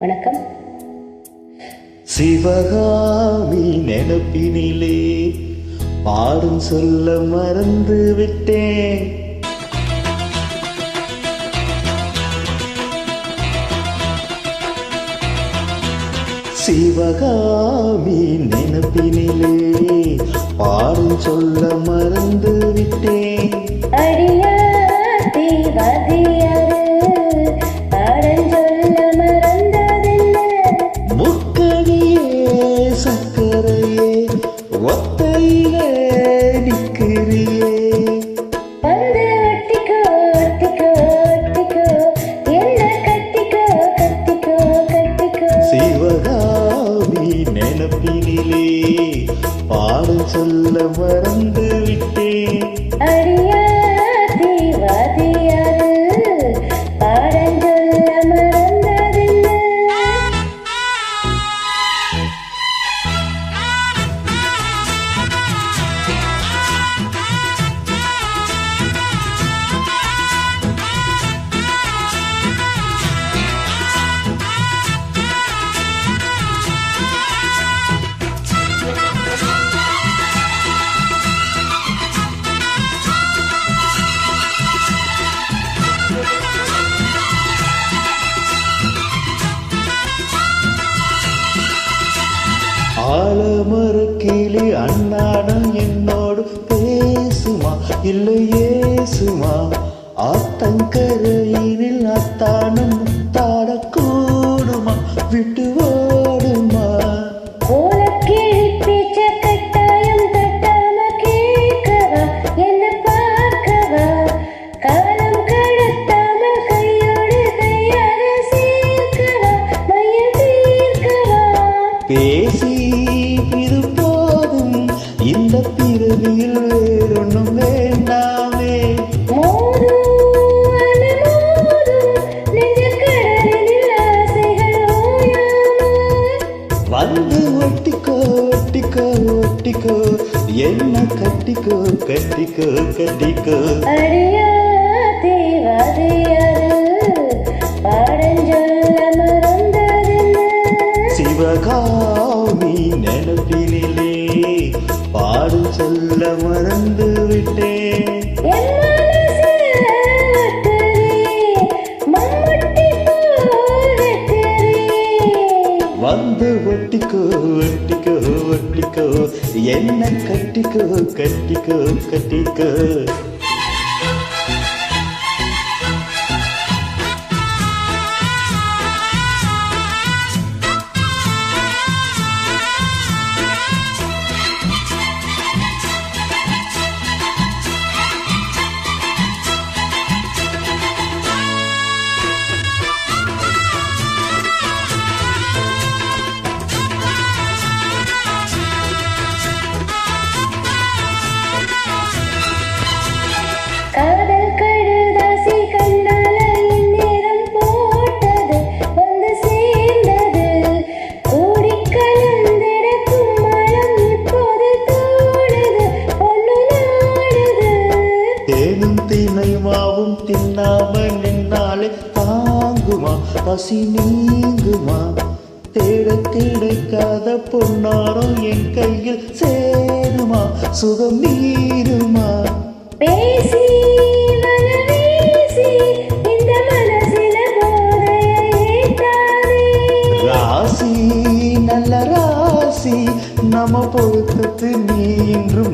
வணக்கம். சிவகாமி நினப்பினிலே பாடும் சொல்ல மறந்து விட்டேன். சிவகாமி நினப்பினிலே பாடும் சொல்ல மறந்து விட்டேன். அடியாத்தி வதியாரு நினப்பினிலே பாடம் சொல்ல மறந்து விட்டேன் மறு ஆலமரக்கிளி அண்ணாடம் என்னோடு பேசுமா? இல்லையே சுமா ஆத்தங்கரையினில் என்ன கட்டிக்கோ கட்டிக்கோ கட்டிக்கோ. பாடஞ்சொல்ல மறந்ததென்ன சிவகாமி நினப்பினிலே பாடு சொல்ல மறந்து விட்டேன் என்ன கட்டிக்கோ கட்டிக்கோ கட்டிக்கோ. தேனும் தினை மாவும் தின்னாம நின்னாலே தாங்குமா? பசி நீங்குமா? தேட கிடைக்காத பொன்னாரம் என் கையில் சேருமா? சுகம் நீருமா? பேசி ராசி நல்ல ராசி நம்ம பொருத்தத்து நீ இன்று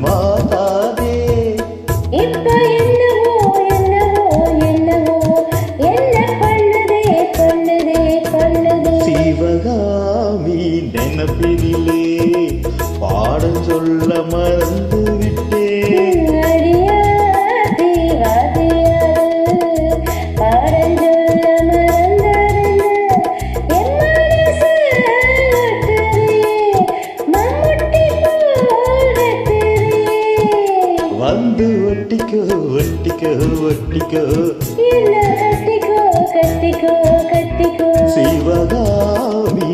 நினப்பினிலே பாடம் சொல்ல மறந்து விட்டேன். வந்து ஒட்டிக்கோ ஒட்டிக்கோ ஒட்டிக்கோ. கட்டிக்கோ கட்டிக்கோ கட்டிக்கோ. சிவகாமி